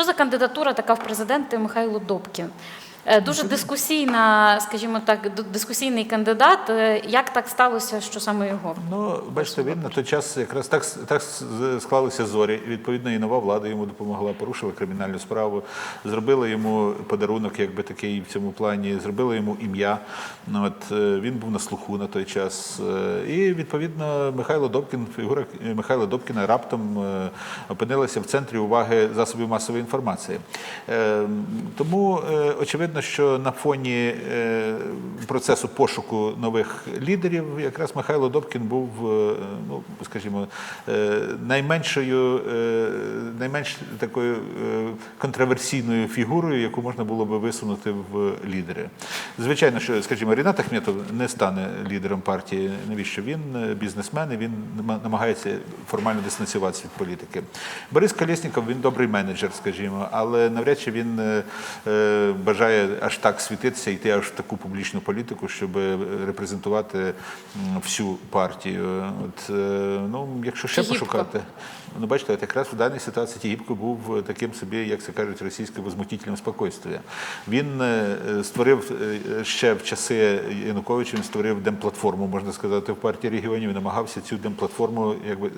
Що за кандидатура така в президенти Михайло Добкін? Е, Дуже дискусійна, скажімо так, дискусійний кандидат. Е, Як так сталося, що саме його? Ну, бачите, він на той час якраз так, так склалися зорі. Відповідно, і нова влада йому допомогла, порушила кримінальну справу, зробила йому подарунок, якби такий в цьому плані, зробила йому ім'я. Ну, От, е, він був на слуху на той час. І відповідно Михайло Добкін, фігура Михайла Добкіна раптом опинилася в центрі уваги засобів масової інформації. Е, Тому е, очевидно, що на фоні е, процесу пошуку нових лідерів якраз Михайло Добкін був, е, ну скажімо, е, найменшою, найменш такою контроверсійною фігурою, яку можна було би висунути в лідери. Звичайно, що, скажімо, Рінат Ахметов не стане лідером партії. Навіщо він бізнесмен і він намагається формально дистанціюватися від політики. Борис Колєсніков, він добрий менеджер, скажімо, але навряд чи він е, е, аж так світитися, йти аж в таку публічну політику, щоб е, репрезентувати всю партію. От, е, ну, якщо ще Тігіпко. пошукати, ну бачите, от якраз в даній ситуації Тігіпко був е, таким собі, як це кажуть, російським возмутителем спокійствия. Він створив ще в часи Януковича, він створив демплатформу, можна сказати, в партії регіонів і намагався цю демплатформу, якби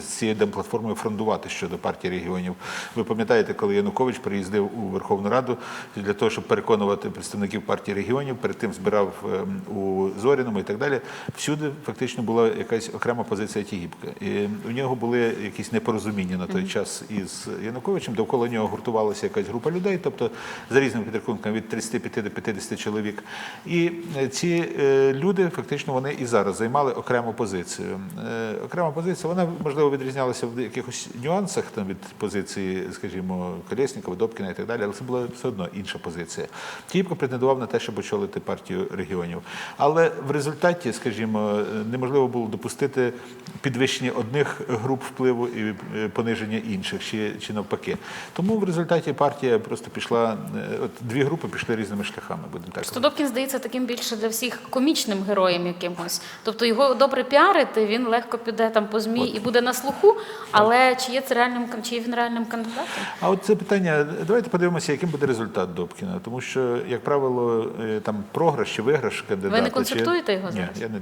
з цією демплатформою фрондувати щодо партії регіонів. Ви пам'ятаєте, коли Янукович приїздив у Верховну Раду для того, щоб переконувати представників партії регіонів, перед тим збирав е, у Зоріному і так далі. Всюди фактично була якась окрема позиція Тігіпка. І у нього були якісь непорозуміння на той час із Януковичем. Довкола нього гуртувалася якась група людей, тобто за різними підрахунками від 35 до 50 чоловік. І е, ці е, люди фактично вони і зараз займали окрему позицію. Е, Окрема позиція, вона можливо відрізнялася в якихось нюансах там від позиції, скажімо, Колєснікова, Добкіна і так далі, але це була все одно інша позиція. Тіпко претендував на те, щоб очолити партію регіонів. Але в результаті, скажімо, неможливо було допустити підвищення одних груп впливу і е, пониження інших, чи, чи навпаки. Тому в результаті партія просто пішла, е, от дві групи пішли різними шляхами, будемо так. Просто Добкін здається таким більше для всіх комічним героєм якимось. Тобто його добре піарити, він легко піде там по змі і буде на слуху. Але чи є це реальним чи є він реальним кандидатом? А от це питання, давайте подивимося, яким буде результат Добкіна. Тому що, як правило, е, там програш чи виграш кандидата. Ви не чи- консультуєте його Ні, я не,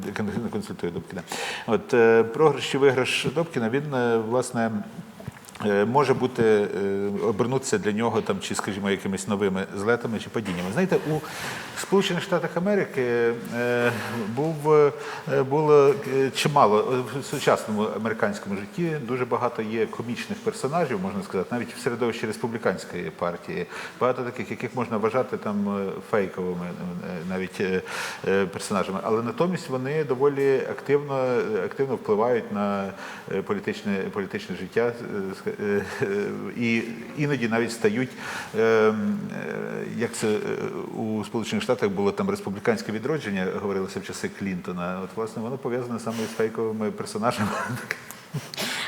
консультую Добкіна. От е, програш чи виграш Добкіна, він е, власне. Е, Може бути е, обернутися для нього там, чи, скажімо, якимись новими злетами чи падіннями. Знаєте, у Сполучених Штатах Америки е, був було чимало в сучасному американському житті. Дуже багато є комічних персонажів, можна сказати, навіть в середовищі республіканської партії. Багато таких, яких можна вважати там фейковими навіть персонажами. Але натомість вони доволі активно, активно впливають на політичне, політичне життя і іноді навіть стають, е, е, як це е, у Сполучених Штатах було там республіканське відродження, говорилося в часи Клінтона. От власне воно пов'язане саме з фейковими персонажами.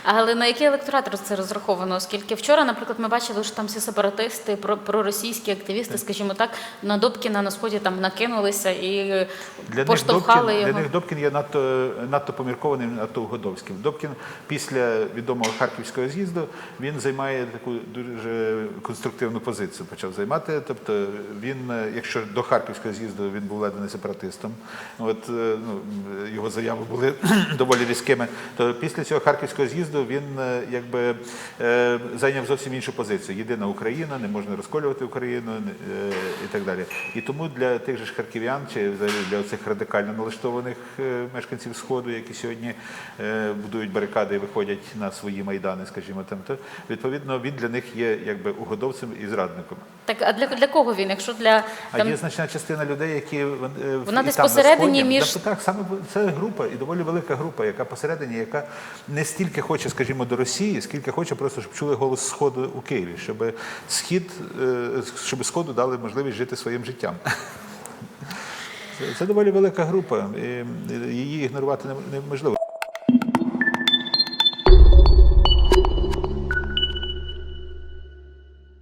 Але на який електорат це розраховано? Оскільки вчора, наприклад, ми бачили, що там всі сепаратисти, про- проросійські активісти, скажімо так, на Добкіна на сході там накинулися і Для поштовхали них, Добкін, його. для них Добкін є надто, надто поміркованим, надто угодовським. Добкін після відомого харківського з'їзду він займає таку дуже конструктивну позицію. Почав займати. Тобто він, якщо до харківського з'їзду він був не сепаратистом, от ну, його заяви були доволі різкими, то після цього харківського з'їзду він е, якби е, зайняв зовсім іншу позицію. Єдина Україна, не можна розколювати Україну е, і так далі. І тому для тих же ж харків'ян чи для цих радикально налаштованих мешканців Сходу, які сьогодні будують барикади і виходять на свої майдани, скажімо там, то відповідно він для них є якби угодовцем і зрадником. Так, а для, для кого він? Якщо для А є значна частина людей, які е, в- Вона десь там посередині Сході. між- так, саме це група і доволі велика група, яка посередині, яка не стільки хоче, скажімо, до Росії, скільки хоче просто, щоб чули голос Сходу у Києві, щоб схід, е, щоб Сходу дали можливість жити своїм життям. Це, доволі велика група, і її ігнорувати неможливо.